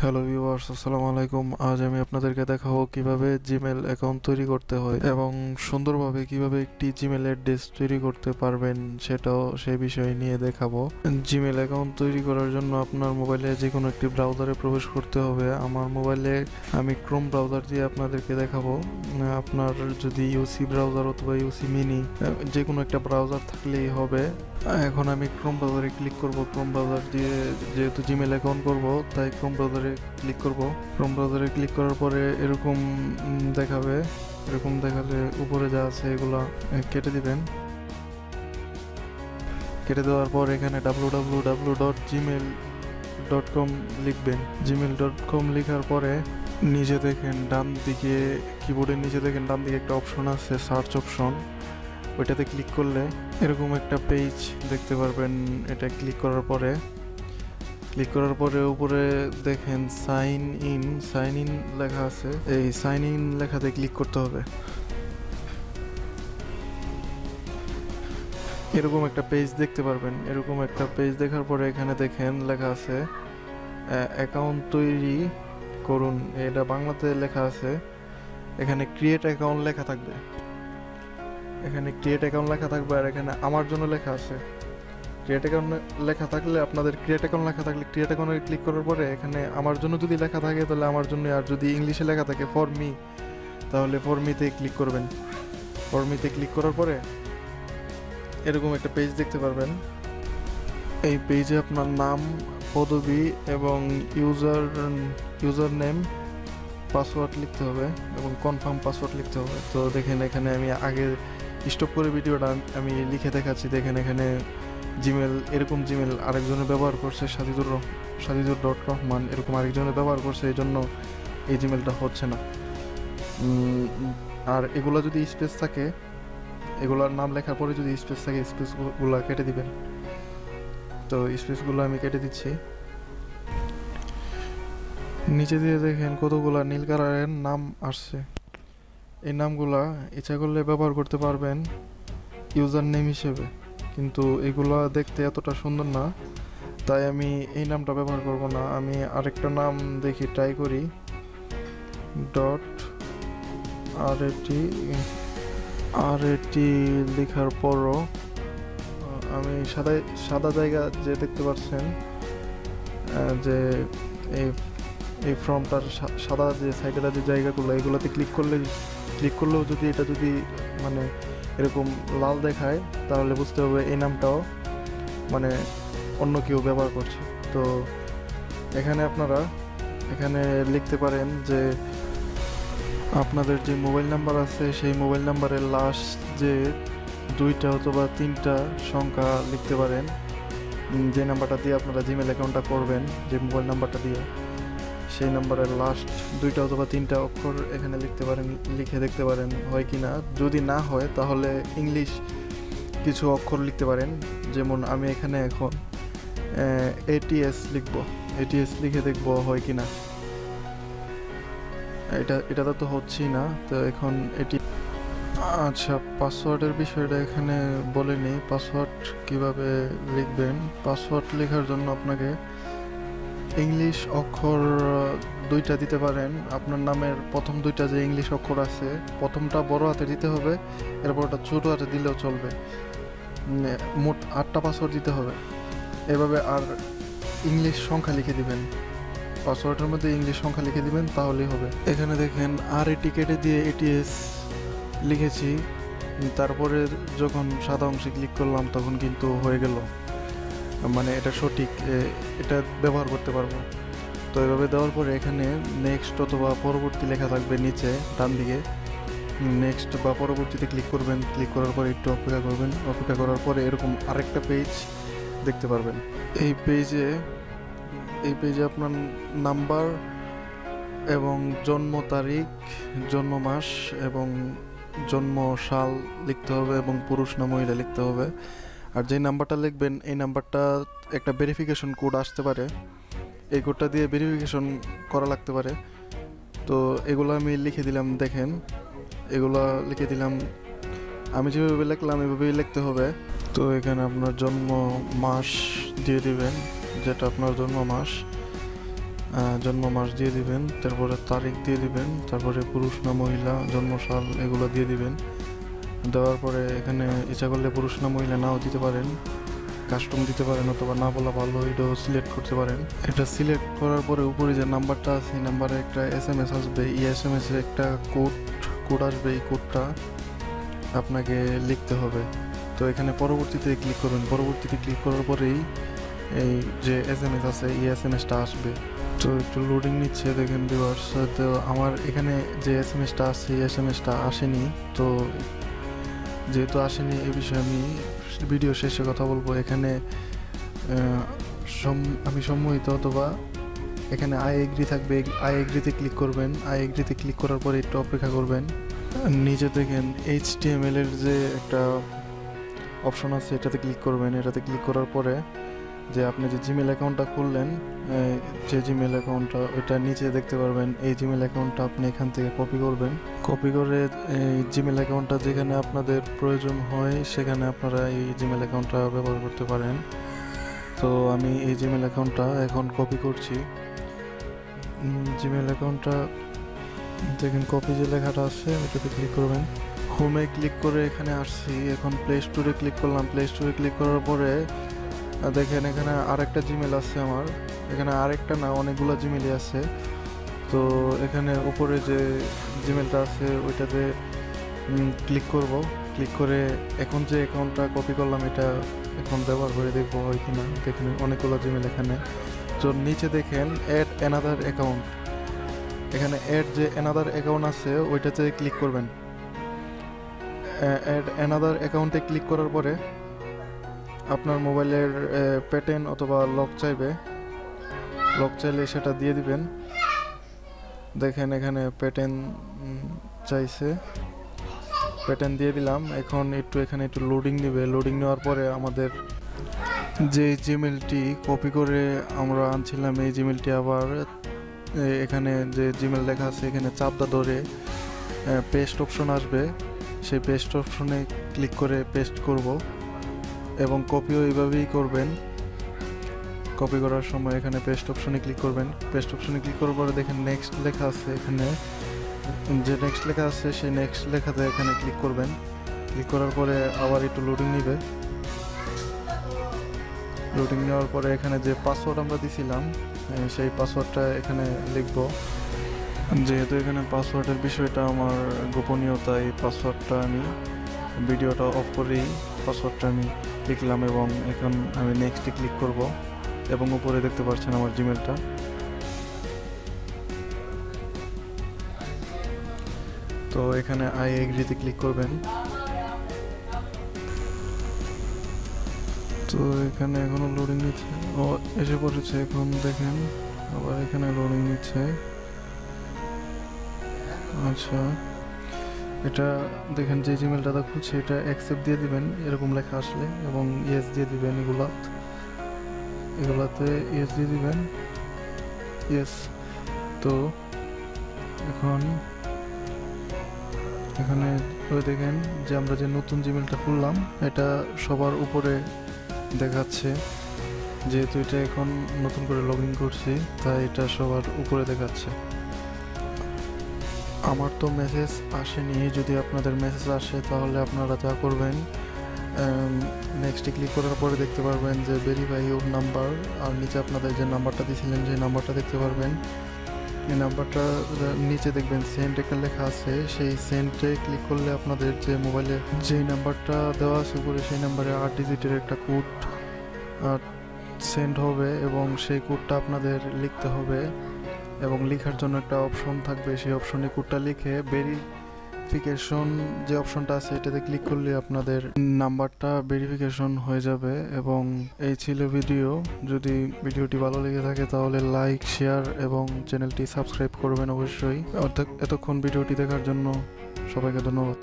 Hello viewers আসসালামু আলাইকুম। আজ আমি আপনাদেরকে দেখাবো কীভাবে জিমেল অ্যাকাউন্ট তৈরি করতে হয় এবং সুন্দরভাবে কীভাবে একটি জিমেল অ্যাড্রেস তৈরি করতে পারবেন সেটাও সেই বিষয় নিয়ে দেখাবো। জিমেল অ্যাকাউন্ট তৈরি করার জন্য আপনার মোবাইলে যে কোনো একটি ব্রাউজারে প্রবেশ করতে হবে। আমার মোবাইলে আমি ক্রোম ব্রাউজার দিয়ে আপনাদেরকে দেখাবো। আপনার যদি ইউসি ব্রাউজার অথবা ইউসি মিনি যে কোনো একটা ব্রাউজার থাকলেই হবে। এখন আমি ক্রোম ব্রাউজারে ক্লিক করব। ক্রোম ব্রাউজার দিয়ে যেহেতু জিমেল অ্যাকাউন্ট করব, তাই ক্রোম ব্রাউজারে ক্লিক করব। ক্রোম ব্রাউজারে ক্লিক করার পরে এরকম দেখাবে। এরকম দেখালে উপরে যা আছে এগুলো কেটে দিবেন। কেটে দেওয়ার পর এখানে ডাব্লু ডট ডট কম লিখবেন। জিমেল ডট কম লেখার পরে নিচে দেখেন, ডান দিকে কিবোর্ডের নিচে দেখেন, ডান দিকে একটা অপশন আছে সার্চ অপশন ওইটাতে ক্লিক করলে এরকম একটা পেজ দেখতে পারবেন, এটা ক্লিক করার পরে। ক্লিক করার পরে উপরে দেখেন সাইন ইন সাইন ইন লেখা আছে। এই সাইন ইন লেখাতে ক্লিক করতে হবে। এরকম একটা পেজ দেখতে পারবেন। এরকম একটা পেজ দেখার পরে এখানে দেখেন লেখা আছে অ্যাকাউন্ট তৈরি করুন। এটা বাংলাতে লেখা আছে। এখানে ক্রিয়েট অ্যাকাউন্ট লেখা থাকবে। এখানে ক্রিয়েট অ্যাকাউন্ট লেখা থাকবে আর এখানে আমার জন্য লেখা আছে। ক্রিয়েট অ্যাকাউন্ট লেখা থাকলে, আপনাদের ক্রিয়েট অ্যাকাউন্ট লেখা থাকলে ক্রিয়েট অ্যাকাউন্টে ক্লিক করার পরে এখানে আমার জন্য যদি লেখা থাকে, তাহলে আমার জন্য, আর যদি ইংলিশে লেখা থাকে ফর মি তাহলে ফর মিতে ক্লিক করবেন। ফর মিতে ক্লিক করার পরে এরকম একটা পেজ দেখতে পারবেন। এই পেজে আপনার নাম, পদবি এবং ইউজার ইউজার নেম পাসওয়ার্ড লিখতে হবে এবং কনফার্ম পাসওয়ার্ড লিখতে হবে। তো দেখেন এখানে আমি আগে স্টপ করে ভিডিওটা আমি লিখে দেখাচ্ছি। দেখেন এখানে জিমেল, এরকম জিমেল আরেকজনে ব্যবহার করছে সাদিদুর সাদিদুর ডট রহমান এরকম আরেকজনে ব্যবহার করছে এই জন্য এই জিমেলটা হচ্ছে না। আর এগুলো যদি স্পেস থাকে, এগুলোর নাম লেখার পরে যদি স্পেস থাকে স্পেসগুলো কেটে দিবেন। তো স্পেসগুলো আমি কেটে দিচ্ছি। নিচে দিয়ে দেখেন কতগুলা নীল কালারের নাম আসছে। এই নামগুলা ইচ্ছা করলে ব্যবহার করতে পারবেন, ইউজার নেম হিসেবে। কিন্তু এগুলো দেখতে এতটা সুন্দর না। তাই আমি এই নামটা ব্যবহার করব না। আমি আরেকটা নাম দেখি ট্রাই করি। ডট আর এটি আর এটি লেখার পরও আমি সাদা সাদা জায়গা যে দেখতে পাচ্ছেন যে এই এই ফর্মটার সাদা যে সাইডের যে জায়গাগুলো, এগুলোতে ক্লিক করলে ক্লিক করলেও যদি এটা যদি মানে এরকম লাল দেখায়, তাহলে বুঝতে হবে এই নামটাও মানে অন্য কেউ ব্যবহার করছে। তো এখানে আপনারা এখানে লিখতে পারেন যে আপনাদের যে মোবাইল নাম্বার আছে, সেই মোবাইল নাম্বারের লাস্ট যে দুইটা অথবা তিনটা সংখ্যা লিখতে পারেন। যে নাম্বারটা দিয়ে আপনারা জিমেল অ্যাকাউন্টটা করবেন, যে মোবাইল নাম্বারটা দিয়ে। সেই নাম্বারের লাস্ট দুইটা অথবা তিনটা অক্ষর এখানে লিখতে পারেন, লিখে দেখতে পারেন হয় কি না। যদি না হয়, তাহলে ইংলিশ কিছু অক্ষর লিখতে পারেন। যেমন আমি এখানে এখন এটিএস লিখব। এটিএস লিখে দেখব হয় কি না। এটা, এটাতে তো হচ্ছেই না। তো এখন এটি আচ্ছা পাসওয়ার্ডের বিষয়টা এখানে বলেনি। পাসওয়ার্ড কীভাবে লিখবেন? পাসওয়ার্ড লেখার জন্য আপনাকে ইংলিশ অক্ষর দুইটা দিতে পারেন। আপনার নামের প্রথম দুইটা যে ইংলিশ অক্ষর আছে, প্রথমটা বড় হাতে দিতে হবে এরপর ওটা ছোট হাতে দিলেও চলবে। মোট আটটা পাসওয়ার্ড দিতে হবে। এভাবে আর ইংলিশ সংখ্যা লিখে দিবেন। পাসওয়ার্ডের মধ্যে ইংলিশ সংখ্যা লিখে দিবেন, তাহলেই হবে। এখানে দেখেন, আর এটি কেটে দিয়ে এটিএস লিখেছি। তারপরে যখন সাদা অংশে ক্লিক করলাম, তখন কিন্তু হয়ে গেল। মানে এটা সঠিক এটা ব্যবহার করতে পারব। তো এভাবে দেওয়ার পরে এখানে নেক্সট অথবা পরবর্তী লেখা থাকবে নিচে, ডান দিকে। নেক্সট বা পরবর্তীতে ক্লিক করবেন ক্লিক করার পরে একটু অপেক্ষা করবেন। অপেক্ষা করার পরে এরকম আরেকটা পেজ দেখতে পারবেন। এই পেজে এই পেজে আপনার নাম্বার এবং জন্ম তারিখ, জন্ম মাস এবং জন্ম সাল লিখতে হবে এবং পুরুষ না মহিলা লিখতে হবে। আর যে নাম্বারটা লিখবেন, এই নাম্বারটা একটা ভেরিফিকেশন কোড আসতে পারে। এই কোডটা দিয়ে ভেরিফিকেশন করা লাগতে পারে। তো এগুলো আমি লিখে দিলাম, দেখেন। এগুলো লিখে দিলাম। আমি যেভাবে লিখলাম, এভাবেই লিখতে হবে। তো এখানে আপনার জন্ম মাস দিয়ে দিবেন, যেটা আপনার জন্ম মাস। জন্ম মাস দিয়ে দিবেন, তারপরে তারিখ দিয়ে দিবেন, তারপরে পুরুষ না মহিলা, জন্মসাল, এগুলো দিয়ে দিবেন। দেওয়ার পরে এখানে ইচ্ছা করলে পুরুষ না, মহিলা নাও দিতে পারেন। কাস্টম দিতে পারেন অথবা না বলা ভালো, এটাও সিলেক্ট করতে পারেন। এটা সিলেক্ট করার পরে উপরে যে নাম্বারটা আছে নাম্বারে একটা এস এম এস আসবে। এই এস এম এস একটা কোড কোড আসবে এই কোডটা আপনাকে লিখতে হবে। তো এখানে পরবর্তীতে ক্লিক করবেন পরবর্তীতে ক্লিক করার পরেই এই যে এস এম এস আছে, এই এস এম এসটা আসবে। তো একটু লোডিং নিচ্ছে, দেখেন ভিউয়ার্স তো আমার এখানে যে এস এম এসটা আসছে এই এস এম এসটা আসেনি। তো যেহেতু আসেনি, এ বিষয়ে আমি ভিডিও শেষে কথা বলব। এখানে আমি সম্মোহিত অথবা এখানে আই এগ্রি থাকবে আই এগ্রিতে ক্লিক করবেন। আই এগ্রিতে ক্লিক করার পরে একটু অপেক্ষা করবেন। নিজে দেখেন এইচ এর যে একটা অপশন আছে, এটাতে ক্লিক করবেন। এটাতে ক্লিক করার পরে যে আপনি যে জিমেল অ্যাকাউন্টটা খুললেন যে জিমেল অ্যাকাউন্টটা ওইটা নিচে দেখতে পারবেন। এই জিমেল অ্যাকাউন্টটা আপনি এখান থেকে কপি করবেন। কপি করে এই জিমেল অ্যাকাউন্টটা যেখানে আপনাদের প্রয়োজন হয়, সেখানে আপনারা এই জিমেল অ্যাকাউন্টটা ব্যবহার করতে পারেন। তো আমি এই জিমেল অ্যাকাউন্টটা এখন কপি করছি। জিমেল অ্যাকাউন্টটা দেখেন কপি যে লেখাটা আছে, ওইটাতে ক্লিক করবেন। হোমে ক্লিক করে এখানে আসছি। এখন প্লে স্টোরে ক্লিক করলাম। প্লে স্টোরে ক্লিক করার পরে দেখেন, এখানে আরেকটা জিমেল আছে আমার। এখানে আরেকটা না, অনেকগুলো জিমেলই আছে। তো এখানে উপরে যে জিমেলটা আছে, ওইটাতে ক্লিক করব। ক্লিক করে এখন যে অ্যাকাউন্টটা কপি করলাম, এটা এখন ব্যবহার করে দেখব হয় কি না দেখেন, অনেকগুলো জিমেল এখানে। তো নিচে দেখেন অ্যাড অ্যানাদার অ্যাকাউন্ট এখানে অ্যাড যে অ্যানাদার অ্যাকাউন্ট আছে, ওইটাতে ক্লিক করবেন। অ্যাড অ্যানাদার অ্যাকাউন্টে ক্লিক করার পরে আপনার মোবাইলের প্যাটার্ন অথবা লক চাইবে। লক চাইলে সেটা দিয়ে দিবেন। দেখেন এখানে প্যাটার্ন চাইছে। প্যাটার্ন দিয়ে দিলাম। এখন একটু এখানে একটু লোডিং নেবে। লোডিং নেওয়ার পরে আমাদের যে জিমেলটি কপি করে আমরা আনছিলাম, এই জিমেলটি আবার এখানে যে জিমেল লেখা আছে, এখানে চাপটা ধরে পেস্ট অপশন আসবে। সেই পেস্ট অপশনে ক্লিক করে পেস্ট করব। এবং কপিও এইভাবেই করবেন। কপি করার সময় এখানে পেস্ট অপশনে ক্লিক করবেন। পেস্ট অপশনে ক্লিক করার পরে দেখেন নেক্সট লেখা আছে এখানে। যে নেক্সট লেখা আছে সেই নেক্সট লেখাতে এখানে ক্লিক করবেন। ক্লিক করার পরে আবার একটু লোডিং নিবে। লোডিং নেওয়ার পরে এখানে যে পাসওয়ার্ড আমরা দিছিলাম সেই পাসওয়ার্ডটা এখানে লিখব। যেহেতু এখানে পাসওয়ার্ডের বিষয়টা আমার গোপনীয়তা, এই পাসওয়ার্ডটা আমি ভিডিওটা অফ করেই পাসওয়ার্ডটা আমি লিখলাম এবং এখন আমি নেক্সটে ক্লিক করব এবং উপরে দেখতে পাচ্ছেন আমার জিমেলটা তো এখানে আই এগ্রিতে ক্লিক করবেন। তো এখানে এখনও লোডিং নিচ্ছে। ও, এসে পড়েছে এখন, দেখেন। আবার এখানে লোডিং নিচ্ছে। আচ্ছা। এটা দেখেন যে জিমেলটা খুলছে, এটা অ্যাকসেপ্ট দিয়ে দিবেন, এরকম লেখা আসলে, এবং ইয়েস দিয়ে দিবেন এগুলা এগুলাতে ইয়েস দিয়ে দিবেন। ইয়েস তো এখন, এখানে ওই দেখেন যে আমরা যে নতুন জিমেলটা খুললাম, এটা সবার উপরে দেখাচ্ছে। যেহেতু এটা এখন নতুন করে লগ ইন করছি, তাই এটা সবার উপরে দেখাচ্ছে। আমার তো মেসেজ আসেনি। যদি আপনাদের মেসেজ আসে, তাহলে আপনারা যা করবেন নেক্সটে ক্লিক করার পরে দেখতে পারবেন যে ভেরিফাই ইউর নাম্বার আর নিচে আপনাদের যে নাম্বারটা দিয়েছিলেন সেই নাম্বারটা দেখতে পারবেন। এই নাম্বারটা নিচে দেখবেন সেন্ট একটা লেখা আছে। সেই সেন্টে ক্লিক করলে আপনাদের যে মোবাইলে যেই নাম্বারটা দেওয়া আছে, উপরে সেই নাম্বারে আট ডিজিটের একটা কোড সেন্ড হবে এবং সেই কোডটা আপনাদের লিখতে হবে। এবং লেখার জন্য একটা অপশন থাকবে। সেই অপশনে কোডটা লিখে ভেরিফিকেশন যে অপশনটা আছে, এটাতে ক্লিক করলে আপনাদের নাম্বারটা ভেরিফিকেশন হয়ে যাবে এবং এই ছিল ভিডিও যদি ভিডিওটি ভালো লেগে থাকে তাহলে লাইক শেয়ার এবং চ্যানেলটি সাবস্ক্রাইব করবেন অবশ্যই। অর্থাৎ এতক্ষণ ভিডিওটি দেখার জন্য সবাইকে ধন্যবাদ।